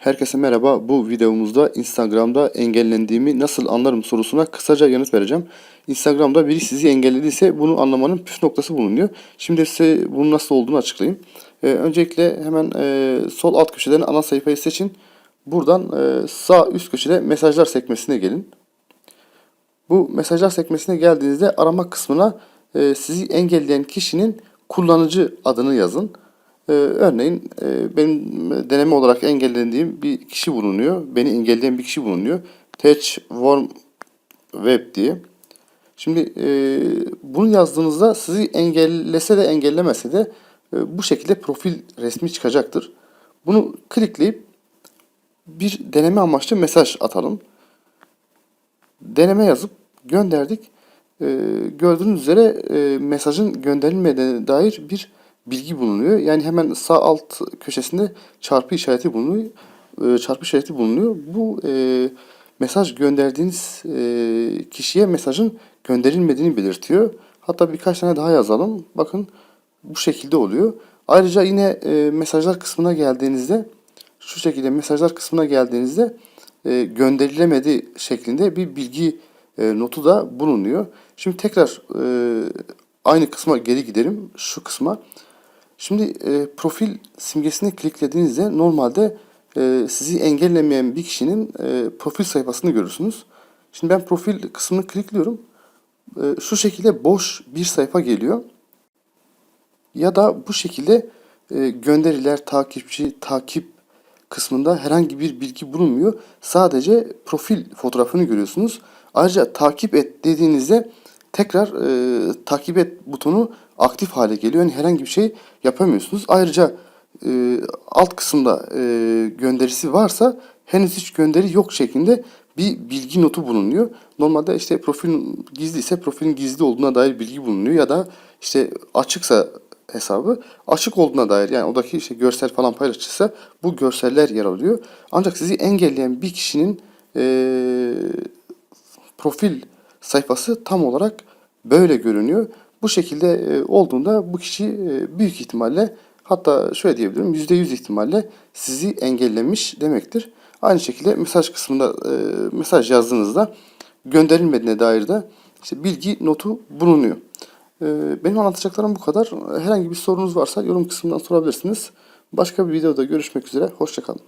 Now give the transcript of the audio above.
Herkese merhaba. Bu videomuzda Instagram'da engellendiğimi nasıl anlarım sorusuna kısaca yanıt vereceğim. Instagram'da biri sizi engellediyse bunu anlamanın püf noktası bulunuyor. Şimdi size bunun nasıl olduğunu açıklayayım. Ee, öncelikle hemen e, sol alt köşeden ana sayfayı seçin. Buradan e, sağ üst köşede mesajlar sekmesine gelin. Bu mesajlar sekmesine geldiğinizde arama kısmına e, sizi engelleyen kişinin kullanıcı adını yazın. Ee, örneğin e, benim deneme olarak engellendiğim bir kişi bulunuyor. Beni engelleyen bir kişi bulunuyor. Touch Worm Web diye. Şimdi e, bunu yazdığınızda sizi engellese de engellemese de e, bu şekilde profil resmi çıkacaktır. Bunu klikleyip bir deneme amaçlı mesaj atalım. Deneme yazıp gönderdik. E, gördüğünüz üzere e, mesajın gönderilmediğine dair bir bilgi bulunuyor. Yani hemen sağ alt köşesinde çarpı işareti bulunuyor. E, çarpı işareti bulunuyor. Bu e, mesaj gönderdiğiniz e, kişiye mesajın gönderilmediğini belirtiyor. Hatta birkaç tane daha yazalım. Bakın bu şekilde oluyor. Ayrıca yine e, mesajlar kısmına geldiğinizde şu şekilde mesajlar kısmına geldiğinizde e, gönderilemedi şeklinde bir bilgi e, notu da bulunuyor. Şimdi tekrar e, aynı kısma geri gidelim. Şu kısma. Şimdi e, profil simgesini kliklediğinizde normalde e, sizi engellemeyen bir kişinin e, profil sayfasını görürsünüz. Şimdi ben profil kısmını klikliyorum. E, şu şekilde boş bir sayfa geliyor. Ya da bu şekilde e, gönderiler, takipçi, takip kısmında herhangi bir bilgi bulunmuyor. Sadece profil fotoğrafını görüyorsunuz. Ayrıca takip et dediğinizde tekrar e, takip et butonu aktif hale geliyor. Yani herhangi bir şey yapamıyorsunuz. Ayrıca e, alt kısımda e, gönderisi varsa henüz hiç gönderi yok şeklinde bir bilgi notu bulunuyor. Normalde işte profil gizli ise profilin gizli olduğuna dair bilgi bulunuyor ya da işte açıksa hesabı açık olduğuna dair yani odaki işte görsel falan paylaşırsa bu görseller yer alıyor. Ancak sizi engelleyen bir kişinin e, profil sayfası tam olarak böyle görünüyor. Bu şekilde e, olduğunda bu kişi e, büyük ihtimalle hatta şöyle diyebilirim %100 ihtimalle sizi engellemiş demektir. Aynı şekilde mesaj kısmında e, mesaj yazdığınızda gönderilmediğine dair de işte bilgi notu bulunuyor. Benim anlatacaklarım bu kadar. Herhangi bir sorunuz varsa yorum kısmından sorabilirsiniz. Başka bir videoda görüşmek üzere. Hoşçakalın.